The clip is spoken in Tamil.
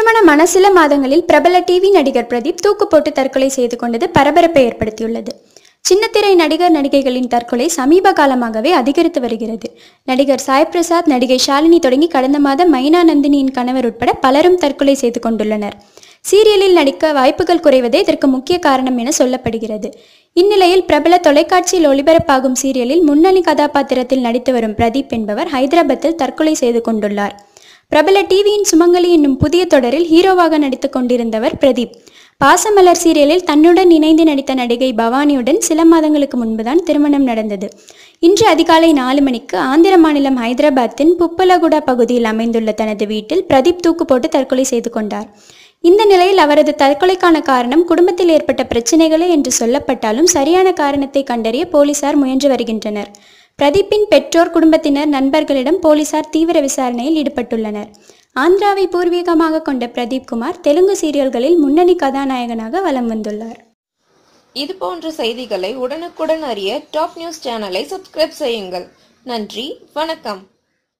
திருமணமான சில மாதங்களில் பிரபல டிவி நடிகர் பிரதீப் தூக்கு போட்டு தற்கொலை செய்து கொண்டது பரபரப்பை ஏற்படுத்தியுள்ளது. சின்னத்திரை நடிகர் நடிகைகளின் தற்கொலை சமீப காலமாகவே அதிகரித்து வருகிறது. நடிகர் சாய் பிரசாத் நடிகை ஷாலினி தொடங்கி கடந்த மாதம் மைனா நந்தினியின் கணவர் உட்பட பலரும் தற்கொலை செய்து கொண்டுள்ளனர். சீரியலில் நடிக்க வாய்ப்புகள் குறைவதே இதற்கு முக்கிய காரணம் என சொல்லப்படுகிறது. இந்நிலையில் பிரபல தொலைக்காட்சியில் ஒளிபரப்பாகும் சீரியலில் முன்னணி கதாபாத்திரத்தில் நடித்து வரும் பிரதீப் என்பவர் ஹைதராபாத்தில் தற்கொலை செய்து கொண்டுள்ளார். பிரபல டிவியின் சுமங்கலி என்னும் புதிய தொடரில் ஹீரோவாக நடித்துக் கொண்டிருந்தவர் பிரதீப். பாசமலர் சீரியலில் தன்னுடன் இணைந்து நடித்த நடிகை பவானியுடன் சில மாதங்களுக்கு முன்புதான் திருமணம் நடந்தது. இன்று அதிகாலை நாலு மணிக்கு ஆந்திர மாநிலம் ஹைதராபாத்தின் புப்பலகுடா பகுதியில் அமைந்துள்ள தனது வீட்டில் பிரதீப் தூக்கு போட்டு தற்கொலை செய்து கொண்டார். இந்த நிலையில் அவரது தற்கொலைக்கான காரணம் குடும்பத்தில் ஏற்பட்ட பிரச்சனைகளே என்று சொல்லப்பட்டாலும் சரியான காரணத்தை கண்டறிய போலீசார் முயன்று வருகின்றனர். பிரதீப்பின் பெற்றோர் குடும்பத்தினர் நண்பர்களிடம் போலீசார் தீவிர விசாரணையில் ஈடுபட்டுள்ளனர். ஆந்திராவை பூர்வீகமாக கொண்ட பிரதீப் குமார் தெலுங்கு சீரியல்களில் முன்னணி கதாநாயகனாக வலம் வந்துள்ளார். இது போன்ற செய்திகளை உடனுக்குடன் அறிய டாப் நியூஸ் சேனலை சப்ஸ்கிரைப் செய்யுங்கள். நன்றி வணக்கம்.